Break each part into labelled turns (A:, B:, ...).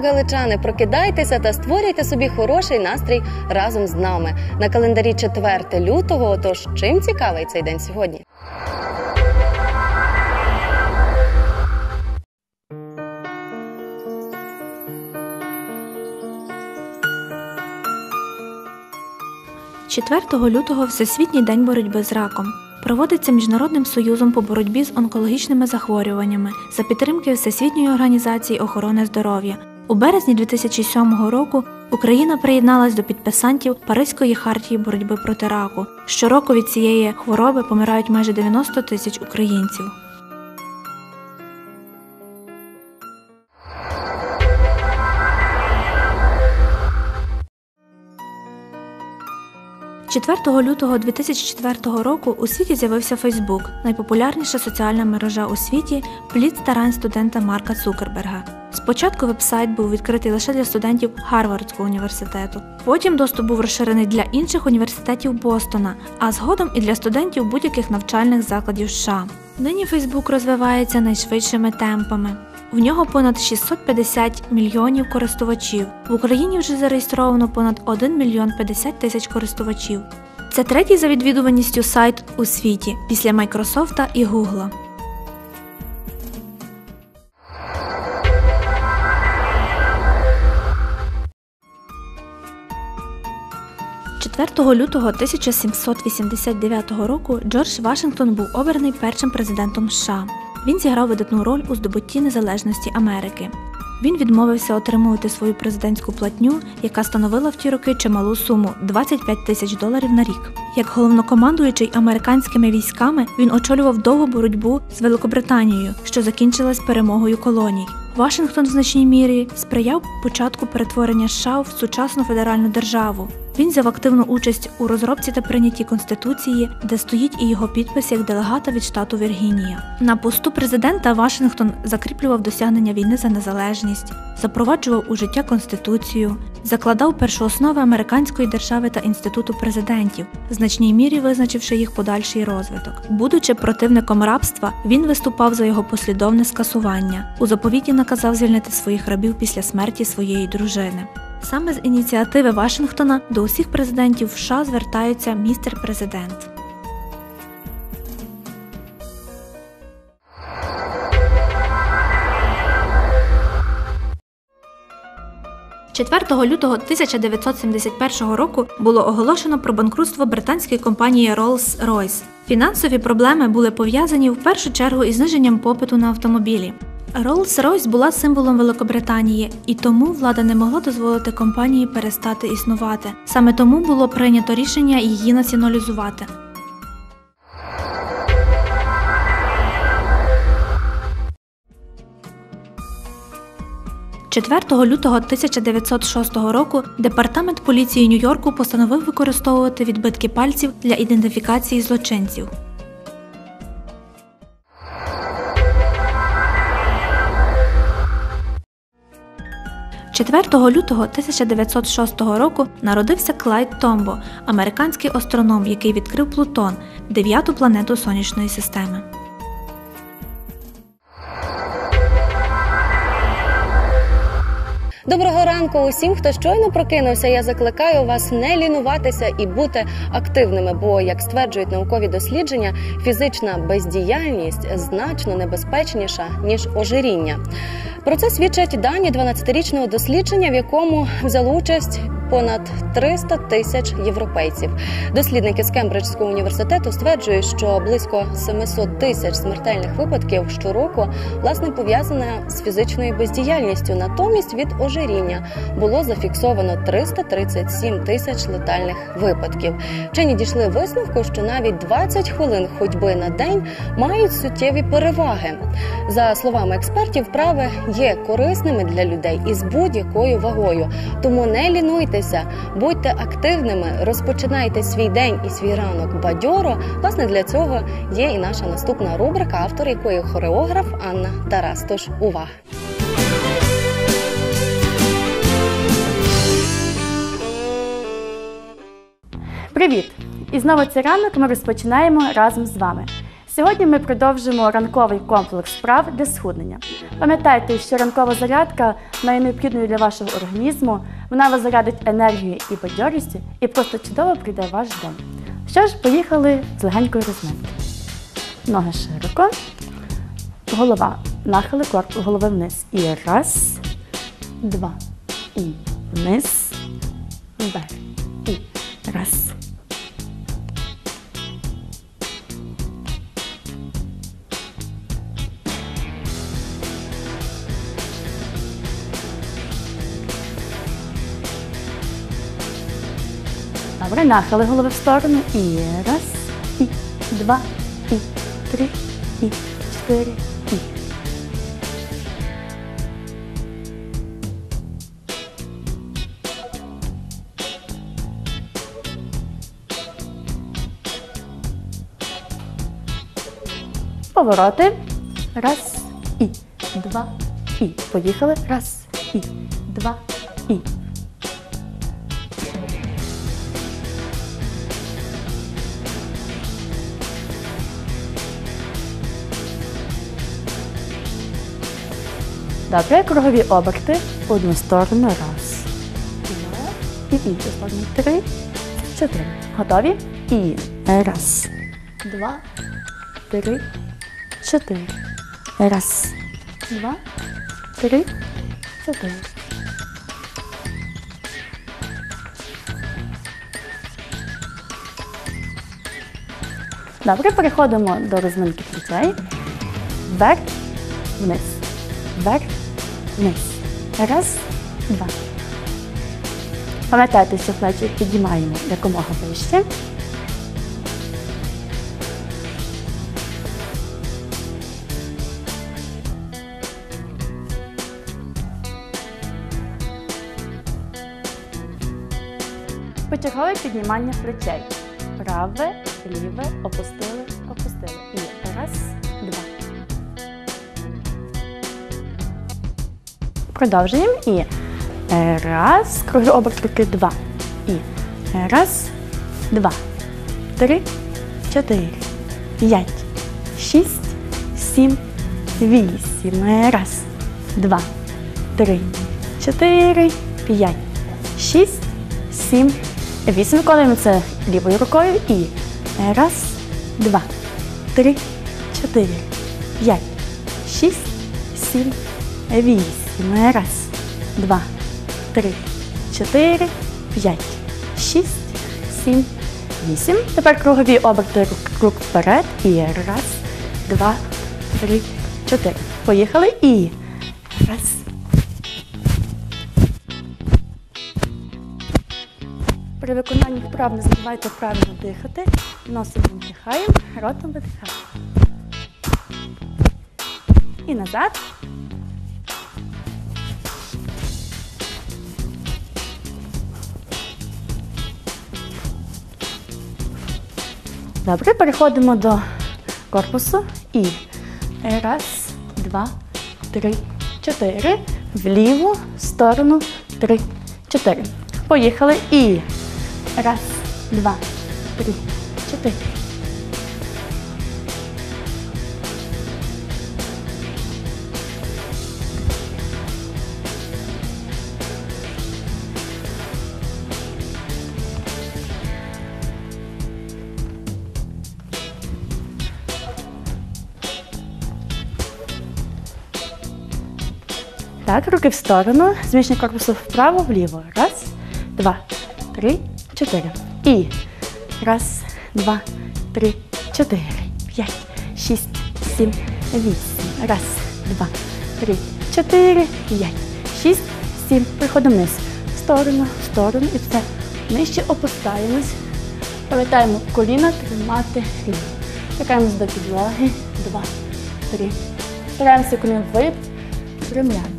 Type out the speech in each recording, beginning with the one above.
A: Галичани, прокидайтеся та створюйте собі хороший настрій разом з нами. На календарі 4 лютого. Отож, чим цікавий цей день сьогодні?
B: – 4 лютого Всесвітній день боротьби з раком проводиться Міжнародним союзом по боротьбі з онкологічними захворюваннями за підтримки Всесвітньої організації охорони здоров'я. У березні 2007 року Україна приєдналась до підписантів Паризької хартії боротьби проти раку. Щороку від цієї хвороби помирають майже 90 тисяч українців. 4 лютого 2004 року у світі з'явився Фейсбук, найпопулярніша соціальна мережа у світі, плід старань студента Марка Цукерберга. Спочатку вебсайт був відкритий лише для студентів Гарвардського університету. Потім доступ був розширений для інших університетів Бостона, а згодом і для студентів будь-яких навчальних закладів США. Нині Фейсбук розвивається найшвидшими темпами. В нього понад 650 мільйонів користувачів. В Україні вже зареєстровано понад 1 мільйон 50 тисяч користувачів. Це третій за відвідуваністю сайт у світі після Майкрософта і Гугла. 4 лютого 1789 року Джордж Вашингтон був обраний першим президентом США. Він зіграв видатну роль у здобутті незалежності Америки. Він відмовився отримувати свою президентську платню, яка становила в ті роки чималу суму 25 тисяч доларів на рік. Як головнокомандуючий американськими військами він очолював довгу боротьбу з Великобританією, що закінчилась перемогою колоній. Вашингтон в значній мірі сприяв початку перетворення США в сучасну федеральну державу. Він взяв активну участь у розробці та прийнятті конституції, де стоїть і його підпис як делегата від штату Віргінія. На посту президента Вашингтон закріплював досягнення війни за незалежність, запроваджував у життя конституцію, закладав першооснови американської держави та інституту президентів, в значній мірі визначивши їх подальший розвиток. Будучи противником рабства, він виступав за його послідовне скасування. У заповіті наказав звільнити своїх рабів після смерті своєї дружини. Саме з ініціативи Вашингтона до усіх президентів США звертаються містер президент. Четвертого лютого 1971 року було оголошено про банкрутство британської компанії Rolls-Royce. Фінансові проблеми були пов'язані в першу чергу із зниженням попиту на автомобілі. Rolls-Royce була символом Великобританії, і тому влада не могла дозволити компанії перестати існувати. Саме тому було прийнято рішення її націоналізувати. 4 лютого 1906 року департамент поліції Нью-Йорку постановив використовувати відбитки пальців для ідентифікації злочинців. 4 лютого 1906 року народився Клайд Томбо, американський астроном, який відкрив Плутон, дев'яту планету сонячної системи.
A: Доброго ранку усім, хто щойно прокинувся. Я закликаю вас не лінуватися і бути активними, бо, як стверджують наукові дослідження, фізична бездіяльність значно небезпечніша ніж ожиріння. Про це свідчать дані 12-річного дослідження, в якому взяли участь понад 300 тисяч європейців. Дослідники з Кембриджського університету стверджують, що близько 700 тисяч смертельних випадків щороку власне пов'язане з фізичною бездіяльністю. Натомість від ожиріння було зафіксовано 337 тисяч летальних випадків. Вчені дійшли висновку, що навіть 20 хвилин ходьби на день мають суттєві переваги. За словами експертів, вправи є корисними для людей із будь-якою вагою, тому не лінуйте рухайтеся, будьте активними, розпочинайте свій день і свій ранок бадьоро. Власне, для цього є і наша наступна рубрика, автор якої хореограф Анна Тарас. Тож увага!
C: Привіт! І знову цей ранок ми розпочинаємо разом з вами. Сьогодні ми продовжимо ранковий комплекс вправ для схуднення. Пам'ятайте, що ранкова зарядка найнеобхідною для вашого організму. Вона вас зарядить енергією і бадьорістю і просто чудово прийде ваш день. Що ж, поїхали з легенької розминки. Ноги широко, голова, нахили корпус голови вниз. І раз, два, і вниз, вверх. Добре, нахили голови в сторону. І раз, і два, і три, і чотири, і. Повороти. Раз, і два, і. Поїхали. Раз, і два, Добре, кругові оберти в одну сторону. Раз. Два. І в іншу сторону. Три. Чотири. Готові? І раз. Два. Три. Чотири. Раз. Два. Три. Чотири. Добре, переходимо до розминки плечей. Вверх, вниз. Вверх, вниз. Раз, два. Пам'ятайте, що плечі підіймаємо якомога вище. Почергове піднімання плечей. Праве, ліве, опустили. Продовжуємо. І раз, круги оберт руки, два. І раз, два, три, чотири, п'ять, шість, сім, вісім. Раз, два, три, чотири, п'ять, шість, сім, вісім. Виконуємо це лівою рукою. І раз, два, три, чотири, п'ять, шість, сім, вісім. Раз, два, три, чотири, п'ять, шість, сім, вісім. Тепер кругові оберти рук, вперед. І раз, два, три, чотири. Поїхали. І раз. При виконанні вправ не забувайте правильно дихати. Носом вдихаємо, ротом видихаємо. І назад. Добре, переходимо до корпусу. І раз, два, три, чотири. В ліву сторону. Три, чотири. Поїхали. І раз, два, три, чотири. Так, руки в сторону. Зміщення корпусу вправо, вліво. Раз, два, три, чотири. І раз, два, три, чотири, п'ять, шість, сім, вісім. Раз, два, три, чотири, п'ять, шість, сім. Приходимо вниз. В сторону, в сторону і все. Нижче опускаємось. Пам'ятаємо коліна тримати рівно. Чекаємось до підлоги. Два, три. Стараємося коліна випрямляти. Так.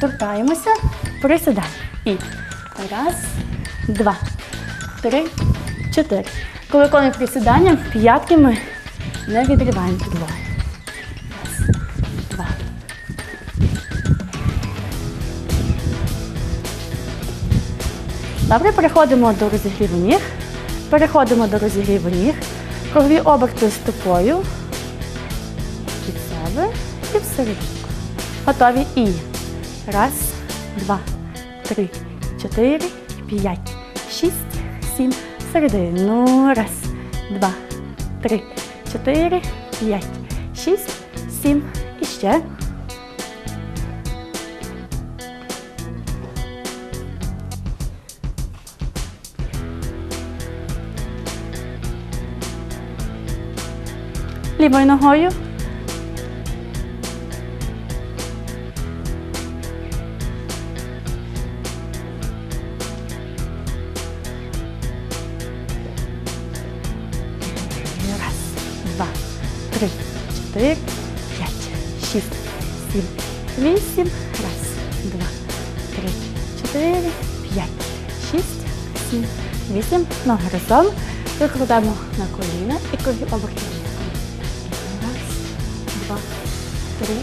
C: Торкаємося, присідаємо. І раз, два, три, чотири. Коли виконуємо присідання, п'ятки ми не відриваємо підлогу. Раз, два. Добре, переходимо до розігріву ніг. Переходимо до розігріву ніг. Кругові оберти стопою. Від себе і всерединку. Готові. І. Раз, два, три, чотири, п'ять, шість, сім. Всередину. Раз, два, три, чотири, п'ять, шість, сім. І ще. Лівою ногою. Ноги разом. Викладаємо на коліна і круги обертаємо. Раз, два, три,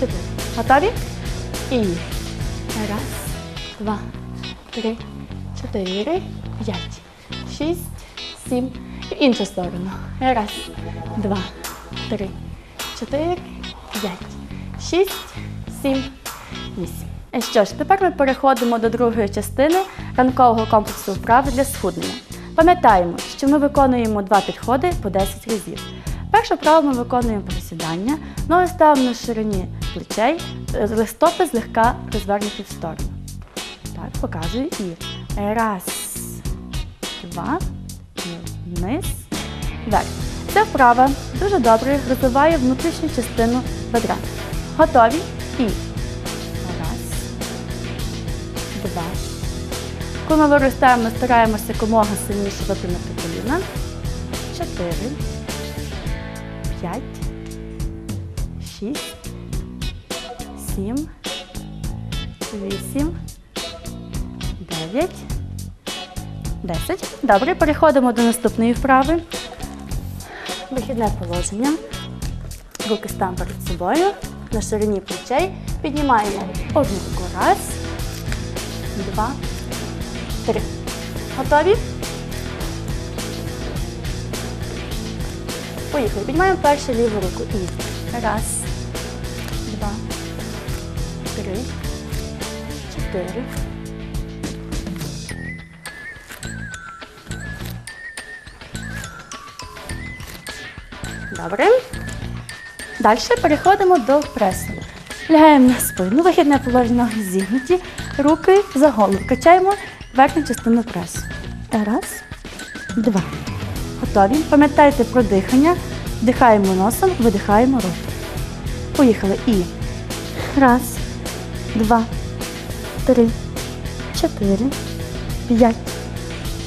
C: чотири. Готові? І раз, два, три, чотири, п'ять, шість, сім. В іншу сторону. Раз, два, три, чотири, п'ять, шість, сім, вісім. І що ж, тепер ми переходимо до другої частини ранкового комплексу вправ для схуднення. Пам'ятаємо, що ми виконуємо два підходи по 10 разів. Перше вправо ми виконуємо присідання, ноги ставимо на ширині плечей, е, стопи злегка розвернуті в сторону. Так, показую і раз, два, і вниз, вверх. Ця вправа дуже добре розвиває внутрішню частину бедра. Готові? І раз, два. Коли ми виростаємо, стараємося якомога сильніше випрямити коліна. Чотири, п'ять, шість, сім, вісім, дев'ять, десять. Добре, переходимо до наступної вправи. Вихідне положення. Руки ставимо перед собою. На ширині плечей. Піднімаємо одну руку. Раз, два, три. Готові? Поїхали. Піднімаємо першу ліву руку. І раз, два, три, чотири. Добре. Далі переходимо до пресу. Лягаємо на спину, вихідне положення ноги зігнуті, руки за голову. Качаємо верхню частину пресу. Раз, два. Готові. Пам'ятайте про дихання. Вдихаємо носом, видихаємо ротом. Поїхали. І раз, два, три, чотири, п'ять,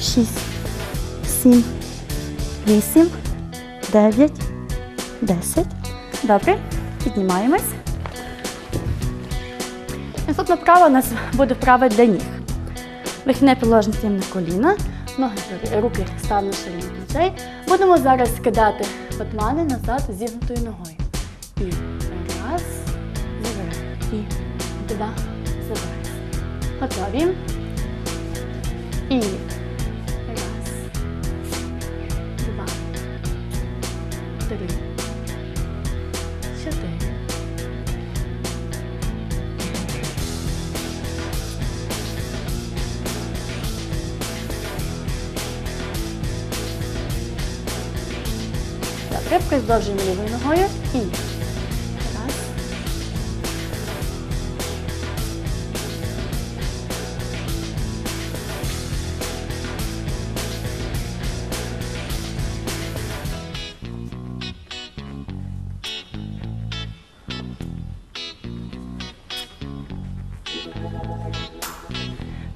C: шість, сім, вісім, дев'ять, десять. Добре. Піднімаємось. Наступна вправа у нас буде вправа для ніг. Вихідне положення стаємо на коліна, ноги, руки на ширині плечей. Будемо зараз скидати батмани назад зігнутою ногою. І раз, забираємо. І два, забираємо. Готові. І Добре, продовжуємо лівою ногою і раз.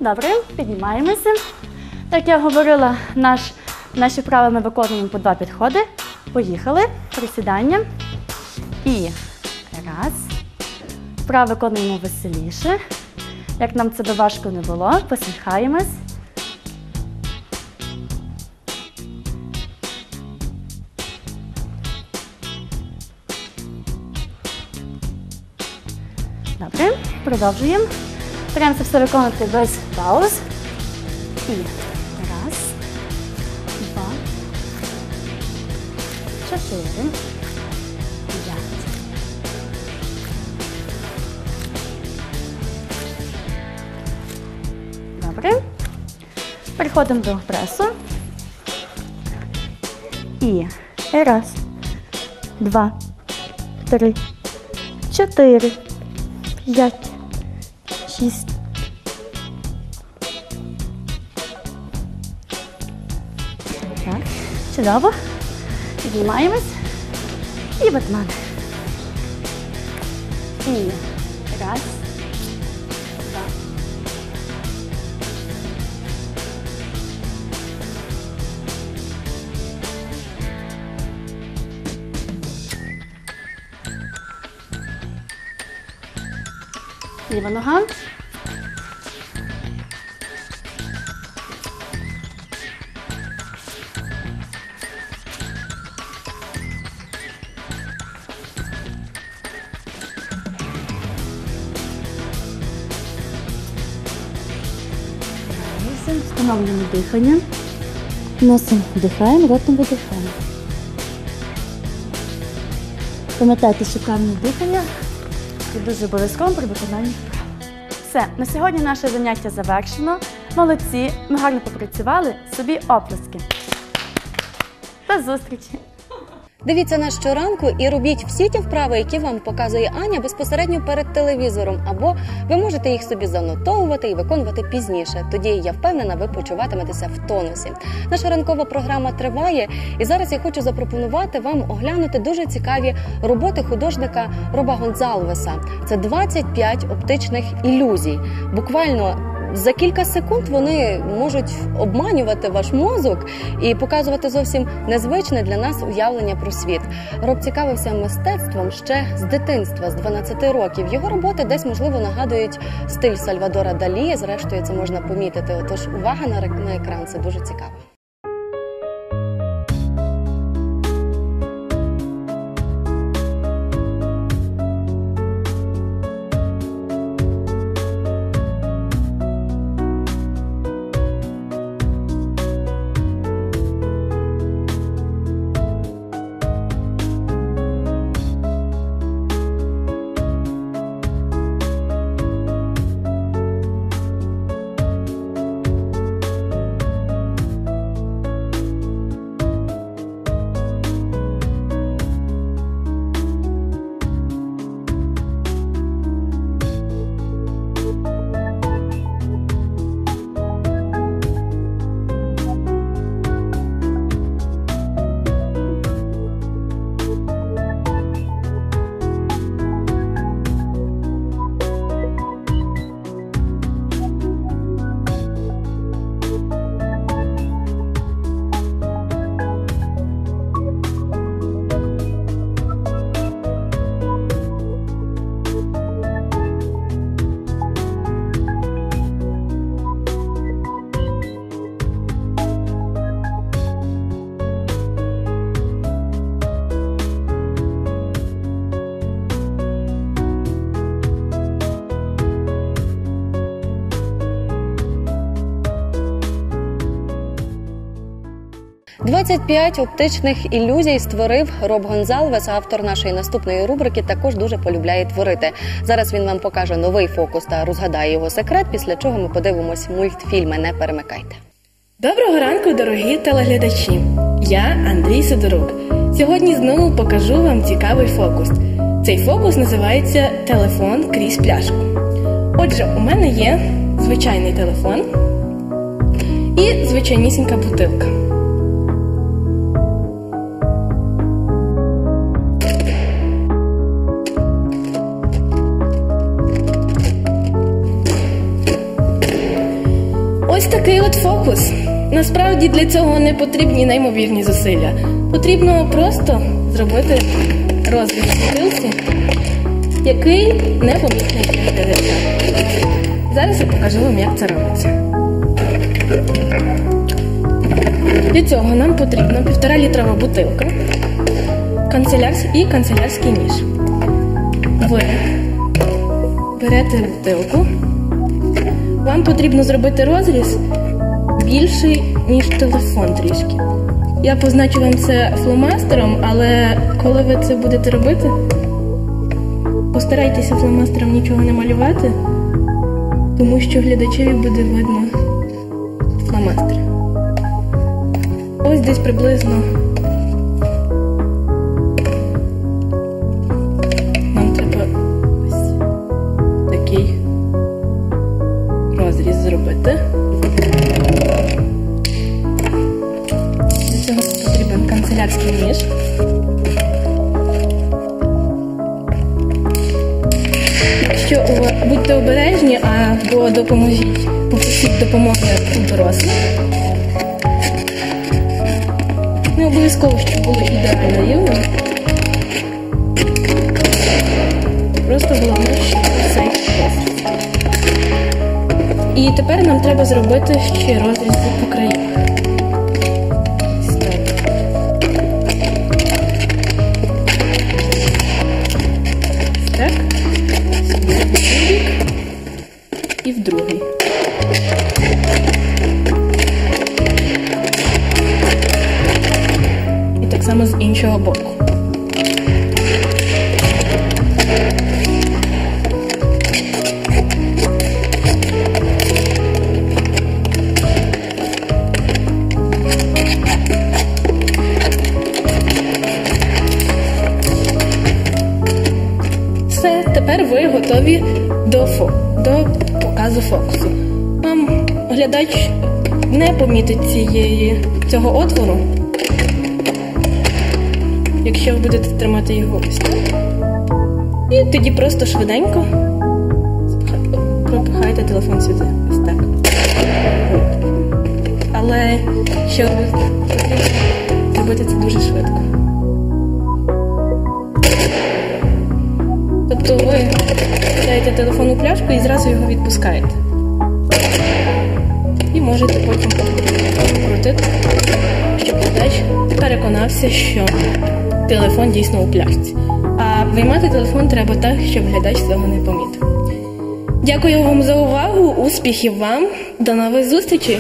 C: Добре, піднімаємося. Як я говорила, наш, наші вправи ми виконуємо по два підходи. Поїхали. Присідання. І раз. Вправо виконуємо веселіше. Як нам це би важко не було, посміхаємось. Добре, продовжуємо. Стараємося все виконувати без пауз. І чотири, п'ять. Добре. Переходимо до пресу. І раз, два, три, чотири, п'ять, шість. Так, чудово. Піднімаємось. І батман. І раз, два. Ліва нога. Носом встановлюємо дихання. Носом вдихаємо, ротом видихаємо. Пам'ятайте, що карне дихання і дуже обов'язково при виконанні. Все, на сьогодні наше заняття завершено. Молодці, ми гарно попрацювали. Собі оплески. До зустрічі!
A: Дивіться нас щоранку і робіть всі ті вправи, які вам показує Аня безпосередньо перед телевізором, або ви можете їх собі занотовувати і виконувати пізніше. Тоді я впевнена, ви почуватиметеся в тонусі. Наша ранкова програма триває, і зараз я хочу запропонувати вам оглянути дуже цікаві роботи художника Роба Гонзалвеса. Це 25 оптичних ілюзій. Буквально за кілька секунд вони можуть обманювати ваш мозок і показувати зовсім незвичне для нас уявлення про світ. Роб цікавився мистецтвом ще з дитинства, з 12 років. Його роботи десь можливо нагадують стиль Сальвадора Далі. Зрештою, це можна помітити. Отож, увага на екран це дуже цікаво. «25 оптичних ілюзій створив Роб Гонзалвес, автор нашої наступної рубрики. Також дуже полюбляє творити. Зараз він вам покаже новий фокус та розгадає його секрет. Після чого ми подивимось мультфільми. Не перемикайте.
D: Доброго ранку, дорогі телеглядачі! Я Андрій Сидорук. Сьогодні знову покажу вам цікавий фокус. Цей фокус називається Телефон крізь пляшку. Отже, у мене є звичайний телефон і звичайнісінька бутилка. От фокус. Насправді для цього не потрібні неймовірні зусилля. Потрібно просто зробити розбір бутилки, який непомітний для глядача. Зараз я покажу вам, як це робиться. Для цього нам потрібна півтора літрова бутилка і канцелярський ніж. Ви берете бутилку. Вам потрібно зробити розріз більший, ніж телефон трішки. Я позначу вам це фломастером, але коли ви це будете робити, постарайтеся фломастером нічого не малювати, тому що глядачеві буде видно фломастер. Ось десь приблизно цієї, цього отвору, якщо ви будете тримати його ось так. І тоді просто швиденько пропихайте телефон сюди. Ось так. Але потрібно зробити це дуже швидко. Тобто ви кидаєте телефон у пляшку і зразу його відпускаєте. І можете потім крутити, щоб глядач переконався, що телефон дійсно у пляшці. А виймати телефон треба так, щоб глядач цього не помітив. Дякую вам за увагу, успіхів вам, до нових зустрічей!